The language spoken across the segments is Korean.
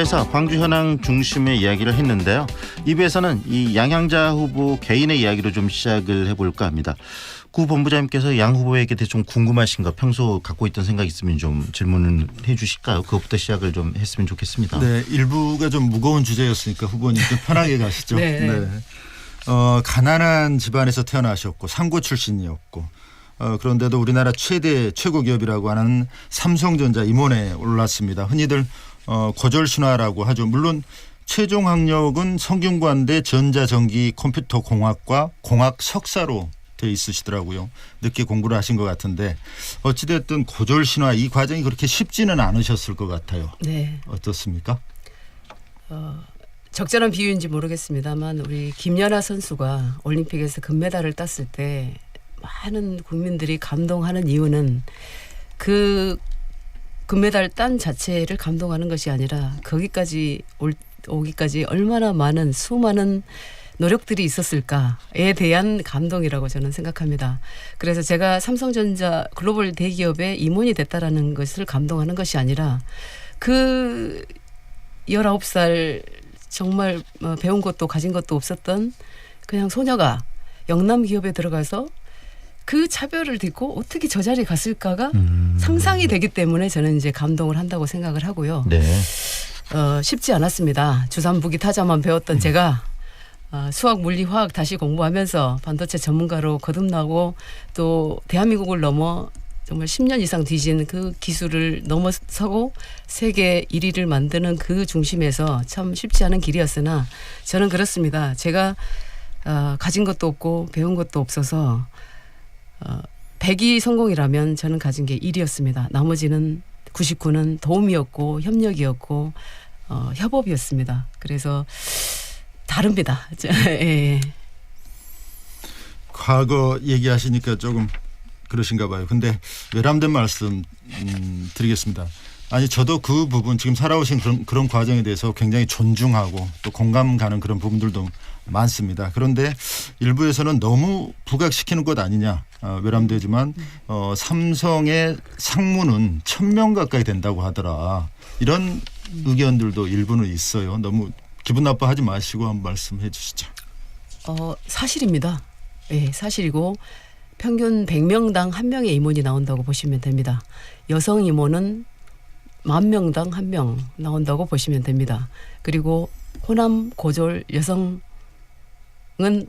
그래서 광주 현황 중심의 이야기를 했는데요. 2부에서는 이 양향자 후보 개인의 이야기로 좀 시작을 해볼까 합니다. 구 본부장님께서 양 후보에게 대해 좀 궁금하신 거 평소 갖고 있던 생각 있으면 좀 질문을 해 주실까요? 그것부터 시작을 좀 했으면 좋겠습니다. 네, 일부가 좀 무거운 주제였으니까 후보님 좀 편하게 가시죠. 네, 네. 어, 가난한 집안에서 태어나셨고 상고 출신이었고 어, 그런데도 우리나라 최대 최고 기업이라고 하는 삼성전자 임원에 올랐습니다. 흔히들 어, 고졸 신화라고 하죠. 물론 최종 학력은 성균관대 전자전기 컴퓨터 공학과 공학 석사로 돼 있으시더라고요. 늦게 공부를 하신 것 같은데 어찌됐든 고졸 신화 이 과정이 그렇게 쉽지는 않으셨을 것 같아요. 네. 어떻습니까? 적절한 비유인지 모르겠습니다만 우리 김연아 선수가 올림픽에서 금메달을 땄을 때 많은 국민들이 감동하는 이유는 그 금메달 딴 자체를 감동하는 것이 아니라 거기까지 올, 오기까지 얼마나 많은 수많은 노력들이 있었을까에 대한 감동이라고 저는 생각합니다. 그래서 제가 삼성전자 글로벌 대기업의 임원이 됐다라는 것을 감동하는 것이 아니라 그 19살 정말 어, 배운 것도 가진 것도 없었던 그냥 소녀가 영남 기업에 들어가서 그 차별을 딛고 어떻게 저 자리에 갔을까가 음. 상상이 되기 때문에 저는 이제 감동을 한다고 생각을 하고요. 네. 어, 쉽지 않았습니다. 주산부기 타자만 배웠던 음. 제가 어, 수학, 물리, 화학 다시 공부하면서 반도체 전문가로 거듭나고 또 대한민국을 넘어 정말 10년 이상 뒤진 그 기술을 넘어서고 세계 1위를 만드는 그 중심에서 참 쉽지 않은 길이었으나 저는 그렇습니다. 제가 어, 가진 것도 없고 배운 것도 없어서 어, 100이 성공이라면 저는 가진 게 1이었습니다. 나머지는 99는 도움이었고 협력이었고 어, 협업이었습니다. 그래서 다릅니다. 예. 과거 얘기하시니까 조금 그러신가 봐요. 근데 외람된 말씀 음, 드리겠습니다. 아니 저도 그 부분 지금 살아오신 그런, 그런 과정에 대해서 굉장히 존중하고 또 공감 가는 그런 부분들도 많습니다. 그런데 일부에서는 너무 부각시키는 것 아니냐 어, 외람되지만 어, 삼성의 상무는 천 명 가까이 된다고 하더라 이런 의견들도 일부는 있어요. 너무 기분 나빠하지 마시고 한번 말씀해 주시죠. 어, 사실입니다. 예, 사실이고 평균 100명당 한 명의 임원이 나온다고 보시면 됩니다. 여성 임원은 만 명당 한 명 나온다고 보시면 됩니다. 그리고 호남 고졸 여성은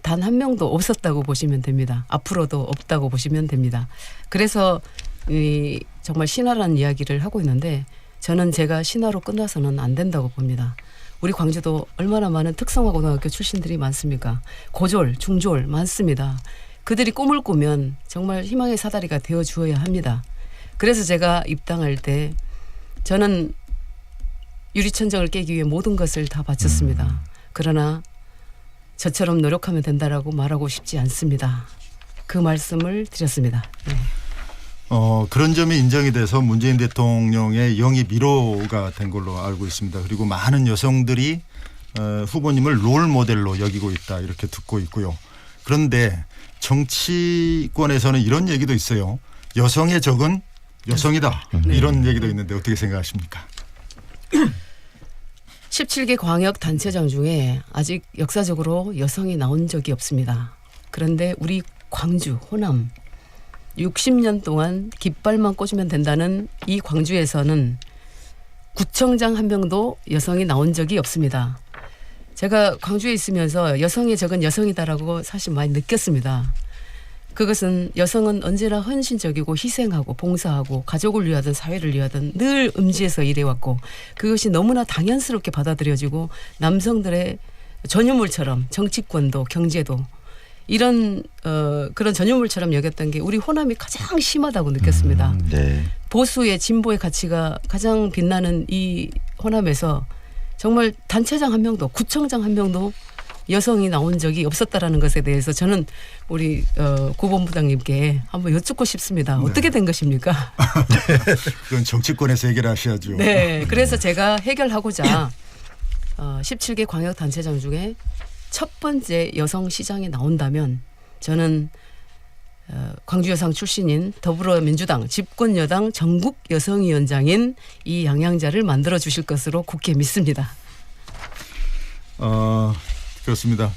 단 한 명도 없었다고 보시면 됩니다. 앞으로도 없다고 보시면 됩니다. 그래서 이 정말 신화라는 이야기를 하고 있는데 저는 제가 신화로 끝나서는 안 된다고 봅니다. 우리 광주도 얼마나 많은 특성화 고등학교 출신들이 많습니까? 고졸, 중졸 많습니다. 그들이 꿈을 꾸면 정말 희망의 사다리가 되어 주어야 합니다. 그래서 제가 입당할 때 저는 유리천장을 깨기 위해 모든 것을 다 바쳤습니다. 그러나 저처럼 노력하면 된다라고 말하고 싶지 않습니다. 그 말씀을 드렸습니다. 네. 어, 그런 점이 인정이 돼서 문재인 대통령의 영입 1호가 된 걸로 알고 있습니다. 그리고 많은 여성들이 어, 후보님을 롤 모델로 여기고 있다 이렇게 듣고 있고요. 그런데 정치권에서는 이런 얘기도 있어요. 여성의 적은 여성이다 이런 얘기도 있는데 어떻게 생각하십니까? 17개 광역 단체장 중에 아직 역사적으로 여성이 나온 적이 없습니다. 그런데 우리 광주, 호남 60년 동안 깃발만 꽂으면 된다는 이 광주에서는 구청장 한 명도 여성이 나온 적이 없습니다. 제가 광주에 있으면서 여성의 적은 여성이다라고 사실 많이 느꼈습니다. 그것은 여성은 언제나 헌신적이고 희생하고 봉사하고 가족을 위하든 사회를 위하든 늘 음지에서 일해왔고 그것이 너무나 당연스럽게 받아들여지고 남성들의 전유물처럼 정치권도 경제도 이런 어 그런 전유물처럼 여겼던 게 우리 호남이 가장 심하다고 느꼈습니다. 음, 네. 보수의 진보의 가치가 가장 빛나는 이 호남에서 정말 단체장 한 명도 구청장 한 명도 여성이 나온 적이 없었다라는 것에 대해서 저는 우리 어, 고본부장님께 한번 여쭙고 싶습니다. 네. 어떻게 된 것입니까? 그건 정치권에서 해결하셔야죠. 네, 그래서 제가 해결하고자 어, 17개 광역 단체장 중에 첫 번째 여성 시장에 나온다면 저는 어, 광주 여상 출신인 더불어민주당 집권 여당 전국 여성위원장인 이 양양자를 만들어 주실 것으로 굳게 믿습니다. 어, 그렇습니다.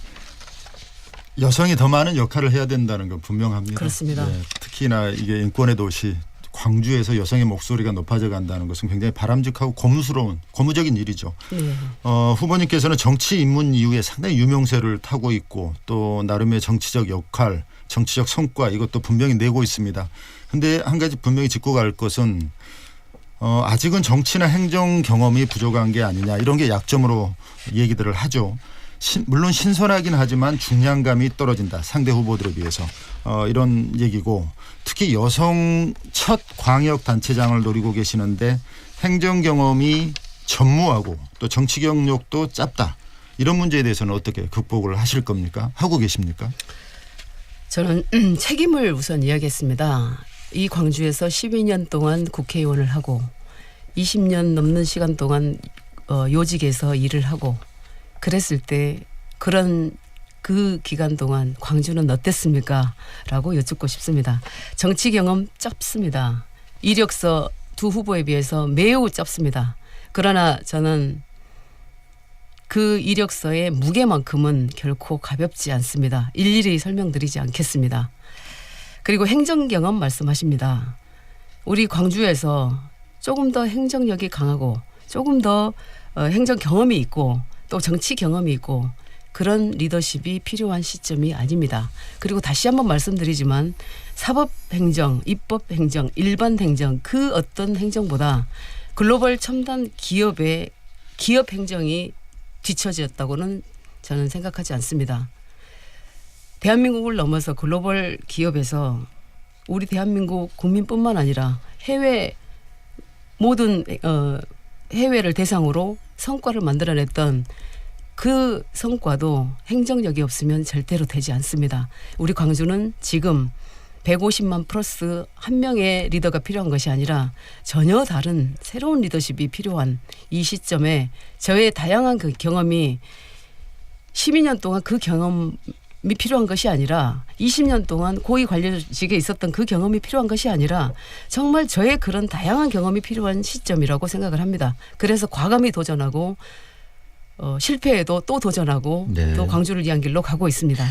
여성이 더 많은 역할을 해야 된다는 건 분명합니다. 그렇습니다. 네, 특히나 이게 인권의 도시 광주에서 여성의 목소리가 높아져 간다는 것은 굉장히 바람직하고 고무스러운 고무적인 일이죠. 네. 어, 후보님께서는 정치 입문 이후에 상당히 유명세를 타고 있고 또 나름의 정치적 역할, 정치적 성과 이것도 분명히 내고 있습니다. 근데 한 가지 분명히 짚고 갈 것은 어, 아직은 정치나 행정 경험이 부족한 게 아니냐 이런 게 약점으로 얘기들을 하죠. 신- 물론 신선하긴 하지만 중량감이 떨어진다. 상대 후보들에 비해서. 어, 이런 얘기고. 특히 여성 첫 광역 단체장을 노리고 계시는데 행정 경험이 전무하고 또 정치 경력도 짧다. 이런 문제에 대해서는 어떻게 극복을 하실 겁니까? 하고 계십니까? 저는 책임을 우선 이야기했습니다. 이 광주에서 12년 동안 국회의원을 하고 20년 넘는 시간 동안 어, 요직에서 일을 하고 그랬을 때 그런 그 기간 동안 광주는 어땠습니까? 라고 여쭙고 싶습니다. 정치 경험 짧습니다. 이력서 두 후보에 비해서 매우 짧습니다. 그러나 저는 그 이력서의 무게만큼은 결코 가볍지 않습니다. 일일이 설명드리지 않겠습니다. 그리고 행정 경험 말씀하십니다. 우리 광주에서 조금 더 행정력이 강하고 조금 더 어, 행정 경험이 있고 또 정치 경험이 있고 그런 리더십이 필요한 시점이 아닙니다. 그리고 다시 한번 말씀드리지만 사법 행정, 입법 행정, 일반 행정 그 어떤 행정보다 글로벌 첨단 기업의 기업 행정이 뒤처졌다고는 저는 생각하지 않습니다. 대한민국을 넘어서 글로벌 기업에서 우리 대한민국 국민뿐만 아니라 해외 모든 어, 해외를 대상으로 성과를 만들어냈던 그 성과도 행정력이 없으면 절대로 되지 않습니다. 우리 광주는 지금 150만 플러스 한 명의 리더가 필요한 것이 아니라 전혀 다른 새로운 리더십이 필요한 이 시점에 저의 다양한 그 경험이 12년 동안 그 경험이 필요한 것이 아니라 20년 동안 고위 관료직에 있었던 그 경험이 필요한 것이 아니라 정말 저의 그런 다양한 경험이 필요한 시점이라고 생각을 합니다. 그래서 과감히 도전하고 어, 실패해도 또 도전하고 네. 또 광주를 위한 길로 가고 있습니다.